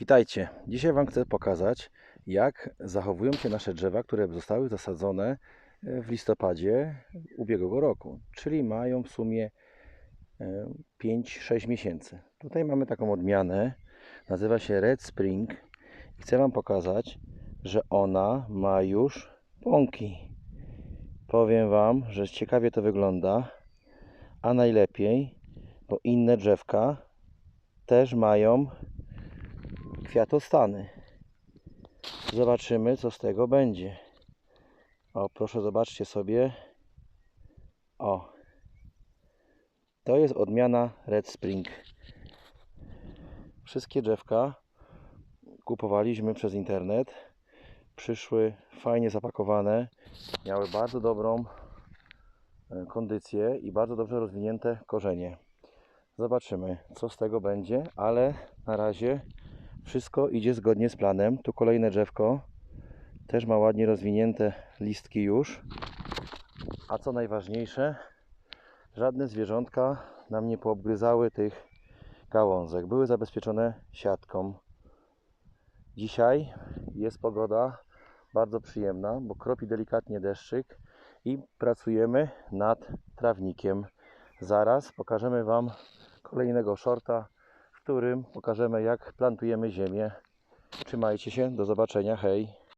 Witajcie. Dzisiaj Wam chcę pokazać, jak zachowują się nasze drzewa, które zostały zasadzone e, w listopadzie ubiegłego roku, czyli mają w sumie e, 5-6 miesięcy. Tutaj mamy taką odmianę, nazywa się Red Spring chcę Wam pokazać, że ona ma już pąki. Powiem Wam, że ciekawie to wygląda, a najlepiej, bo inne drzewka też mają kwiatostany. Zobaczymy, co z tego będzie. O, proszę zobaczcie sobie. O. To jest odmiana Red Spring. Wszystkie drzewka kupowaliśmy przez internet. Przyszły fajnie zapakowane. Miały bardzo dobrą e, kondycję i bardzo dobrze rozwinięte korzenie. Zobaczymy, co z tego będzie, ale na razie wszystko idzie zgodnie z planem. Tu kolejne drzewko. Też ma ładnie rozwinięte listki już. A co najważniejsze, żadne zwierzątka nam nie poobgryzały tych gałązek. Były zabezpieczone siatką. Dzisiaj jest pogoda bardzo przyjemna, bo kropi delikatnie deszczyk i pracujemy nad trawnikiem. Zaraz pokażemy Wam kolejnego shorta, którym pokażemy jak plantujemy ziemię. Trzymajcie się, do zobaczenia, hej!